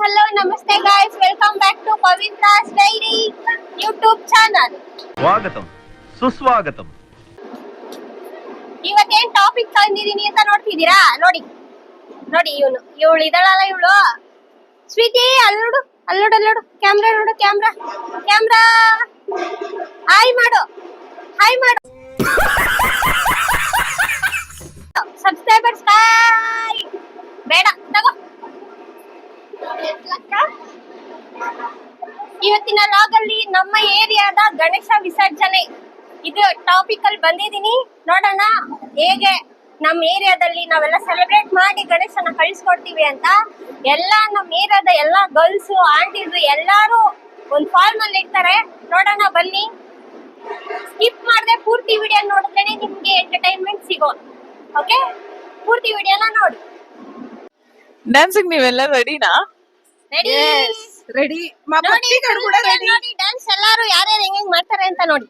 Hello namaste guys welcome back to Pavitra's diary YouTube channel ಸ್ವಾಗತಂ. ಸುಸ್ವಾಗತಂ. ಇವತ್ತೇನ್ topic ತಂದಿದೀನಿ ಅಂತ ನೋಡ್ತಿದ್ದೀರಾ? ನೋಡಿ. ನೋಡಿ ಇವನು. ಇವಳು ಇದಳಲ್ಲ ಇವಳು. ಸ್ವೀಟಿ ಅಲ್ಲೋಡು ಅಲ್ಲೋಡು ಅಲ್ಲೋಡು ಕ್ಯಾಮ್ರಾ ನೋಡು. ಕ್ಯಾಮ್ರಾ ಕ್ಯಾಮ್ರಾ ಹಾಯ್ ಮಾಡು. ಹಾಯ್ ಮಾಡು. ಇವತ್ತಿನ ಲಾಗ್ ಅಲ್ಲಿ ನಮ್ಮ ಏರಿಯಾದ ಗಣೇಶ ವಿಸರ್ಜನೆ. ಇದು ಟಾಪಿಕ್ ಅಲ್ಲಿ ಬಂದಿದೀನಿ ನೋಡೋಣ ಹೇಗೆ ನಮ್ಮ ಏರಿಯಾದಲ್ಲಿ ನಾವೆಲ್ಲ ಸೆಲೆಬ್ರೇಟ್ ಮಾಡಿ ಗಣೇಶನ ಕಳಿಸ್ಕೊಡ್ತೀವಿ ಅಂತ. ಎಲ್ಲ ನಮ್ಮ ಏರಿಯಾದ ಎಲ್ಲ ಗರ್ಲ್ಸ್ ಆಂಟೀಸ್ ಎಲ್ಲಾರು ಒಂದು ಫಾರ್ಮ್ ಅಲ್ಲಿ ಇರ್ತಾರೆ. ನೋಡೋಣ ಬನ್ನಿ. ಸ್ಕಿಪ್ ಮಾಡದೆ ಪೂರ್ತಿ ವಿಡಿಯೋ ನೋಡಿದ್ರೇನೆ ನಿಮ್ಗೆ ಎಂಟರ್ಟೈನ್ಮೆಂಟ್ ಸಿಗೋ ಓಕೆ ಪೂರ್ತಿ ವಿಡಿಯೋನ ನೋಡಿ. ಡ್ಯಾನ್ಸಿಂಗ್ ನೀವೆಲ್ಲ ರೆಡಿನಾ ರೆಡಿ ರೆಡಿ ನೋಡಿ ನೋಡಿ ಡ್ಯಾನ್ಸ್ ಎಲ್ಲಾರು ಯಾರ್ಯಾರು ಹೆಂಗ್ ಹೆಂಗ್ ಮಾಡ್ತಾರೆ ಅಂತ ನೋಡಿ.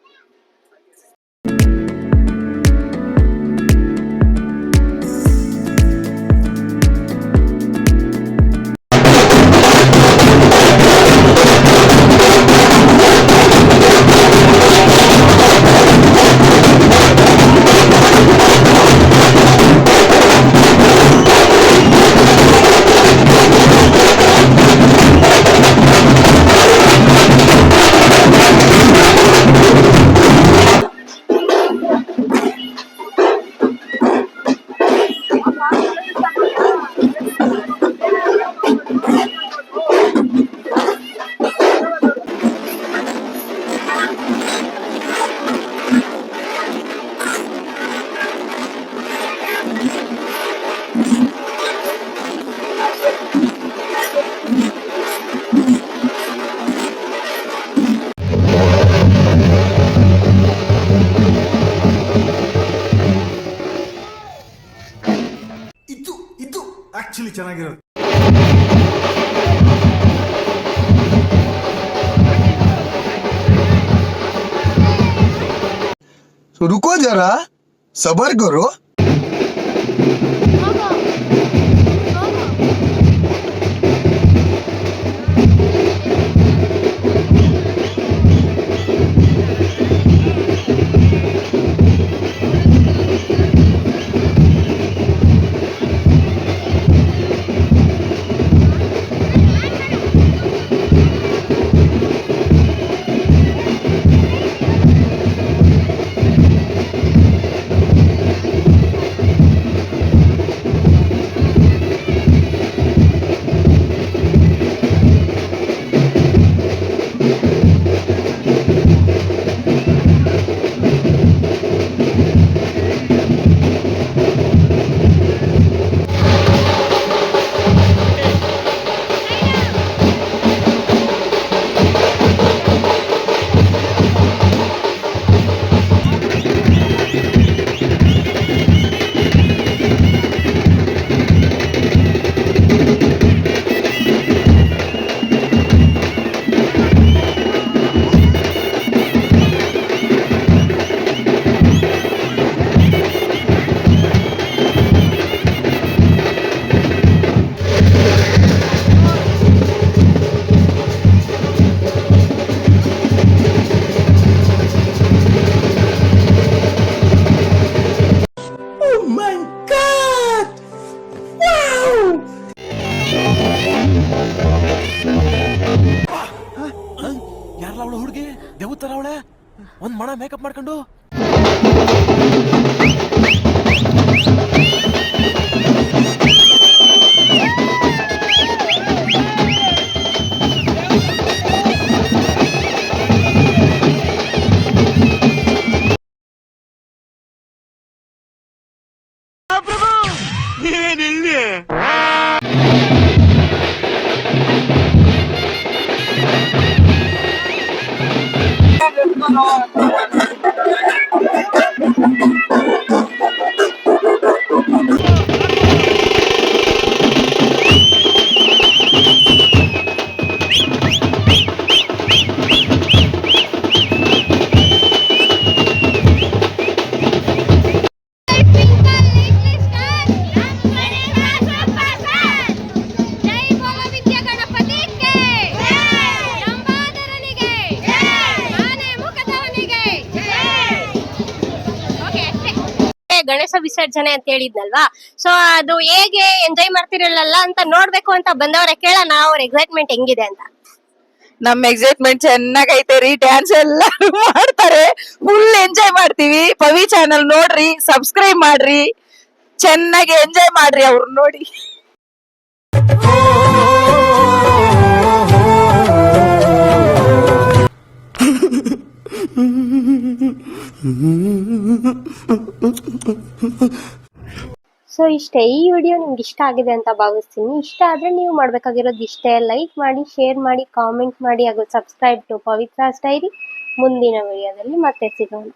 ಆಕ್ಚುಲಿ ಚೆನ್ನಾಗಿರೋದು. ಸೊ ರುಕೋ ಜರ ಸಬರ್ಗರು ಅವಳ ಹುಡುಗಿ? ದೇವತ್ತರ ಅವಳೆ? ಒಂದ್ ಮಣ ಮೇಕಪ್ ಮಾಡ್ಕೊಂಡು? ನೀವೇನಿಲ್ಲಿ Oh, my God. ಗಣೇಶ ವಿಸರ್ಜನೆ ಅಂತ ಹೇಳಿದ್ನಲ್ವಾ? ಸೊ ಅದು ಹೇಗೆ ಎಂಜಾಯ್ ಮಾಡ್ತಿರಲ್ಲ ಅಂತ ನೋಡ್ಬೇಕು ಅಂತ ಬಂದವರ ಕೇಳೋಣ, ಅವ್ರ ಎಕ್ಸೈಟ್ಮೆಂಟ್ ಹೆಂಗಿದೆ ಅಂತ. ನಮ್ ಎಕ್ಸೈಟ್ಮೆಂಟ್ ಚೆನ್ನಾಗೈತೆ ರೀ ಡ್ಯಾನ್ಸ್ ಎಲ್ಲ ಮಾಡ್ತಾರೆ. ಫುಲ್ ಎಂಜಾಯ್ ಮಾಡ್ತೀವಿ. ಪವಿ ಚಾನಲ್ ನೋಡ್ರಿ ಸಬ್ಸ್ಕ್ರೈಬ್ ಮಾಡ್ರಿ. ಚೆನ್ನಾಗಿ ಎಂಜಾಯ್ ಮಾಡ್ರಿ ಅವ್ರು ನೋಡಿ. ಸೊ ಇಷ್ಟೇ, ಈ ವಿಡಿಯೋ ನಿಮ್ಗೆ ಇಷ್ಟ ಆಗಿದೆ ಅಂತ ಭಾವಿಸ್ತೀನಿ. ಇಷ್ಟ ಆದ್ರೆ ನೀವು ಮಾಡಬೇಕಾಗಿರೋದು ಇಷ್ಟೇ. ಲೈಕ್ ಮಾಡಿ ಶೇರ್ ಮಾಡಿ ಕಾಮೆಂಟ್ ಮಾಡಿ, ಹಾಗೂ ಸಬ್ಸ್ಕ್ರೈಬ್ ಟು ಪವಿತ್ರ ಡೈರಿ ಮುಂದಿನ ವಿಡಿಯೋದಲ್ಲಿ ಮತ್ತೆ ಸಿಗೋಣ.